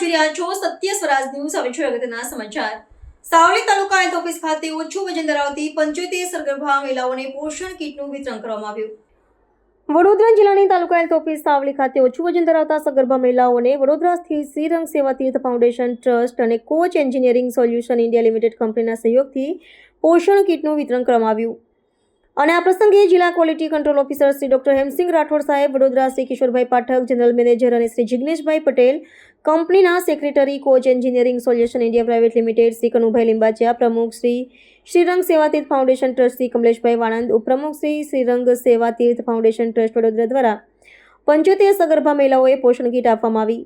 આપ રહ્યા છો, સત્ય સ્વરાજ ન્યૂઝ હવે છે અગત્યના સમાચાર. સાવલી તાલુકા હેલ્થ ઓફિસ ખાતે ઓછું વજન ધરાવતી પંચોતેર સગર્ભા મહિલાઓને પોષણ કીટનું વિતરણ કરવામાં આવ્યું. વડોદરા જિલ્લાની તાલુકા હેલ્થ ઓફિસ સાવલી ખાતે ઓછું વજન ધરાવતા સગર્ભા મહિલાઓને વડોદરા સ્થિત શ્રીરંગ સેવા તીર્થ ફાઉન્ડેશન ટ્રસ્ટ અને Koch engineering solution India limited કંપનીના સહયોગથી પોષણ કીટનું વિતરણ કરવામાં આવ્યું. અને આ પ્રસંગે જિલ્લા quality control officer Shri doctor Hemsing Rathod સાહેબ, વડોદરા શ્રી કિશોરભાઈ પાઠક, જનરલ મેનેજર અને શ્રી જિગ્નેશભાઈ પટેલ, કંપનીના secretary, Koch engineering solution India private limited Shri Kanubhai Limbachiya, પ્રમુખ શ્રી શ્રીરંગ સેવાતીર્થ ફાઉન્ડેશન ટ્રસ્ટ શ્રી કમલેશભાઈ વાણંદ, ઉપપ્રમુખ શ્રી શ્રીરંગ સેવાતીર્થ ફાઉન્ડેશન ટ્રસ્ટ વડોદરા દ્વારા પંચોતેર સગર્ભા મહિલાઓએ પોષણ કીટ આપવામાં આવી.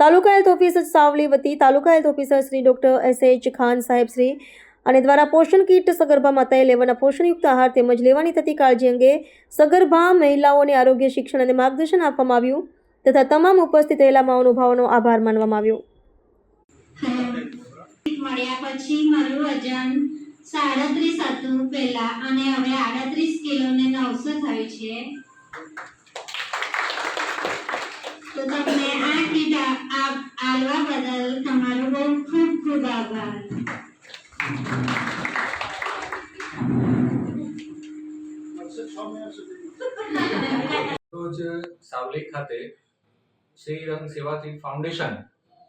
તાલુકા હેલ્થ ઓફિસર સાવલી વતી taluka health officer Shri doctor S H Khan સાહેબ શ્રી અને દ્વારા પોષણ કીટ સગર્ભા માતાએ લેવાના પોષણયુક્ત આહાર તેમજ લેવાની થતી કાળજી અંગે સગર્ભા મહિલાઓને આરોગ્ય શિક્ષણ અને માર્ગદર્શન આપવામાં આવ્યું તથા તમામ ઉપસ્થિત રહેલા મહાનુભાવોનો આભાર માનવામાં આવ્યો. મળ્યા પછી મારું વજન સાડત્રીસ હતું પહેલા અને હવે આડત્રીસ કિલો ને નવસો થયું છે. તો તમને આ કીટ આલવા બદલ તમારો બહુ ખૂબ ખૂબ આભાર. રોજ સાવલી ખાતે શ્રી રંગ સેવાથી ફાઉન્ડેશન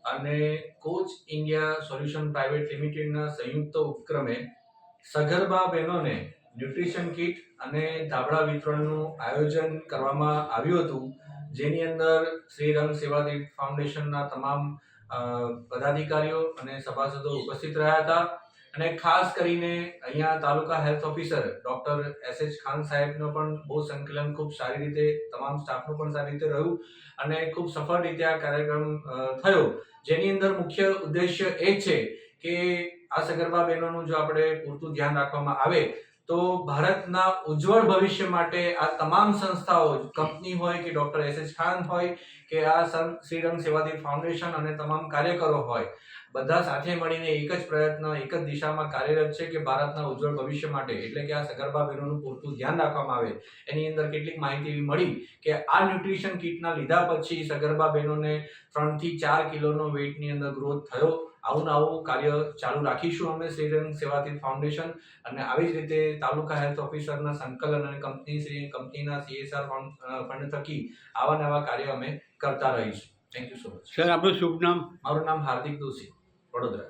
અને કોચ ઇન્ડિયા સોલ્યુશન પ્રાઇવેટ લિમિટેડના સંયુક્ત ઉપક્રમે સગર્ભા બહેનોને ન્યુટ્રિશન કિટ અને ધાબળા વિતરણનું આયોજન કરવામાં આવ્યું હતું, જેની અંદર શ્રી રંગ સેવાથી ફાઉન્ડેશનના તમામ પદાધિકારીઓ અને સભાસદો ઉપસ્થિત રહ્યા હતા. અને ખાસ કરીને અહીંયા taluka health officer doctor S H Khan સાહેબનો પણ બહુ સંકલન ખૂબ સારી રીતે, તમામ સ્ટાફનું પણ સારી રીતે રહ્યું અને ખૂબ સફળ રીતે આ કાર્યક્રમ થયો. જેની અંદર મુખ્ય ઉદ્દેશ્ય એ છે કે આ સગર્ભા બહેનોનું જો આપણે પૂરતું ધ્યાન રાખવામાં આવે તો ભારતના ઉજ્જવળ ભવિષ્ય માટે આ તમામ સંસ્થાઓ, કંપની હોય કે ડોક્ટર એસ એચ ખાન હોય કે આ શ્રીરંગ સેવાદીપ ફાઉન્ડેશન અને તમામ કાર્યકરો હોય, બધા સાથે મળીને એક જ પ્રયત્ન, એક જ દિશામાં કાર્યરત છે કે ભારતના ઉજ્જવળ ભવિષ્ય માટે. એટલે કે આ સગર્ભા બહેનોનું પૂરતું ધ્યાન રાખવામાં આવે. એની અંદર કેટલીક માહિતી એવી મળી કે આ ન્યુટ્રિશન કિટના લીધા પછી સગર્ભા બહેનોને ત્રણથી ચાર કિલોનો વેઇટની અંદર ગ્રોથ થયો આવું નવું આવું કાર્ય ચાલુ રાખીશું અમે શ્રીરંગ સેવાથી ફાઉન્ડેશન અને આવી જ રીતે તાલુકા હેલ્થ ઓફિસરના સંકલન અને કંપની શ્રી કંપનીના સીએસઆર ફંડ થકી આવા નવા કાર્ય અમે કરતા રહીશું. Thank you so much sir આપણું શુભ નામ? મારું નામ હાર્દિક દોશી વડોદરા.